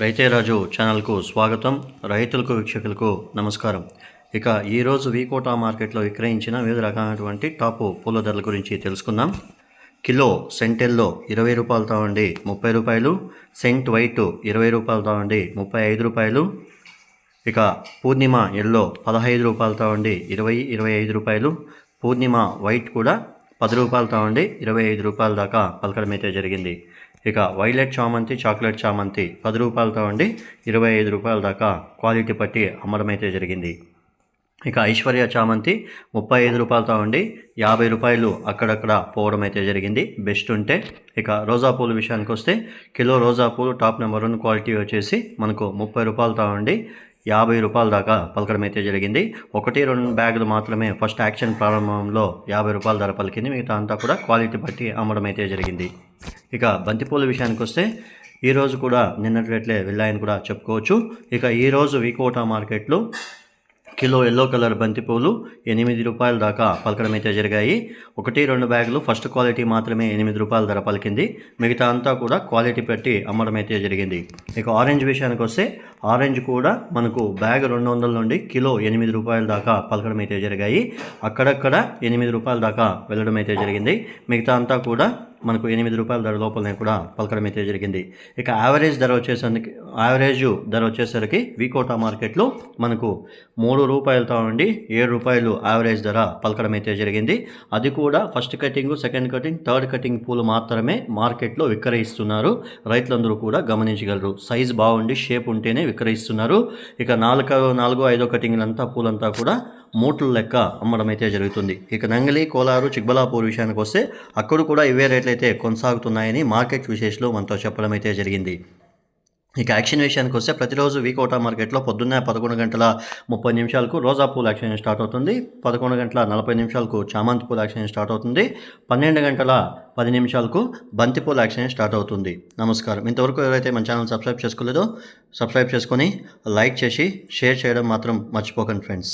రైతే రాజు ఛానల్కు స్వాగతం. రైతులకు వీక్షకులకు నమస్కారం. ఇక ఈరోజు వీకోటా మార్కెట్లో విక్రయించిన వివిధ రకాలైనటువంటి టాపు పూల ధరల గురించి తెలుసుకుందాం. కిలో సెంటెల్లో ఇరవై రూపాయలు తావండి ముప్పై రూపాయలు. సెంట్ వైట్ ఇరవై రూపాయలు తావండి ముప్పై ఐదు రూపాయలు. ఇక పూర్ణిమ ఎల్లో పదహైదు రూపాయలు తావండి ఇరవై ఇరవై ఐదు రూపాయలు. పూర్ణిమ వైట్ కూడా పది రూపాయలతో ఉండి ఇరవై ఐదు రూపాయల దాకా పలకడం అయితే జరిగింది. ఇక వైలెట్ చామంతి చాక్లెట్ చామంతి పది రూపాయలతో ఉండి ఇరవై ఐదు రూపాయల దాకా క్వాలిటీ పట్టి అమ్మడం అయితే జరిగింది. ఇక ఐశ్వర్య చామంతి ముప్పై ఐదు రూపాయలతో ఉండి యాభై రూపాయలు అక్కడక్కడ పోవడం అయితే జరిగింది. బెస్ట్ ఉంటే ఇక రోజా పూల విషయానికి వస్తే కిలో రోజా పూలు టాప్ నెంబర్ వన్ క్వాలిటీ వచ్చేసి మనకు ముప్పై రూపాయలతో ఉండి యాభై రూపాయల దాకా పలకడం అయితే జరిగింది. ఒకటి రెండు బ్యాగులు మాత్రమే ఫస్ట్ యాక్షన్ ప్రారంభంలో యాభై రూపాయల ధర పలికింది. మిగతా అంతా కూడా క్వాలిటీ బట్టి అమ్మడం అయితే జరిగింది. ఇక బంతిపూల విషయానికి వస్తే ఈరోజు కూడా నిన్నటి రేట్లే వెళ్ళాయని కూడా చెప్పుకోవచ్చు. ఇక ఈరోజు వీకోటా మార్కెట్లో కిలో ఎల్లో కలర్ బంతిపూలు ఎనిమిది రూపాయల దాకా పలకడం అయితే జరిగాయి. ఒకటి రెండు బ్యాగులు ఫస్ట్ క్వాలిటీ మాత్రమే ఎనిమిది రూపాయల ధర పలికింది. మిగతా అంతా కూడా క్వాలిటీ పెట్టి అమ్మడం అయితే జరిగింది. ఇక ఆరెంజ్ విషయానికి వస్తే ఆరెంజ్ కూడా మనకు బ్యాగ్ రెండు వందల నుండి కిలో ఎనిమిది రూపాయల దాకా పలకడం అయితే జరిగాయి. అక్కడక్కడ ఎనిమిది రూపాయల దాకా వెళ్ళడం అయితే జరిగింది. మిగతా అంతా కూడా మనకు ఎనిమిది రూపాయల ధర లోపలనే కూడా పలకడం అయితే జరిగింది. ఇక యావరేజ్ ధర వచ్చేసరికి యావరేజ్ ధర వచ్చేసరికి వికోటా మార్కెట్లో మనకు మూడు రూపాయలతో ఉండి ఏడు రూపాయలు యావరేజ్ ధర పలకడం అయితే జరిగింది. అది కూడా first cutting second cutting third cutting పూలు మాత్రమే మార్కెట్లో విక్రయిస్తున్నారు. రైతులందరూ కూడా గమనించగలరు. సైజ్ బాగుండి షేప్ ఉంటేనే విక్రయిస్తున్నారు. ఇక నాలుగు నాలుగో ఐదో కటింగ్లంతా పూలంతా కూడా మూటల లెక్క అమ్మడం అయితే జరుగుతుంది. ఇక నంగలి కోలారు చిక్బలాపూర్ విషయానికి వస్తే అక్కడ కూడా ఇవే రేట్లు అయితే కొనసాగుతున్నాయని మార్కెట్ విశేషాలు మనతో చెప్పడం అయితే జరిగింది. ఇక యాక్షన్ విషయానికి వస్తే ప్రతిరోజు వీకోటా మార్కెట్లో పొద్దున్నే పదకొండు గంటల ముప్పై నిమిషాలకు రోజా పూల యాక్షన్ స్టార్ట్ అవుతుంది. పదకొండు గంటల నలభై నిమిషాలకు చామంతి పూల యాక్షన్ స్టార్ట్ అవుతుంది. పన్నెండు గంటల పది నిమిషాలకు బంతిపూల యాక్షన్ స్టార్ట్ అవుతుంది. నమస్కారం. ఇంతవరకు ఎవరైతే మన ఛానల్ సబ్స్క్రైబ్ చేసుకోలేదో సబ్స్క్రైబ్ చేసుకొని లైక్ చేసి షేర్ చేయడం మాత్రం మర్చిపోకండి ఫ్రెండ్స్.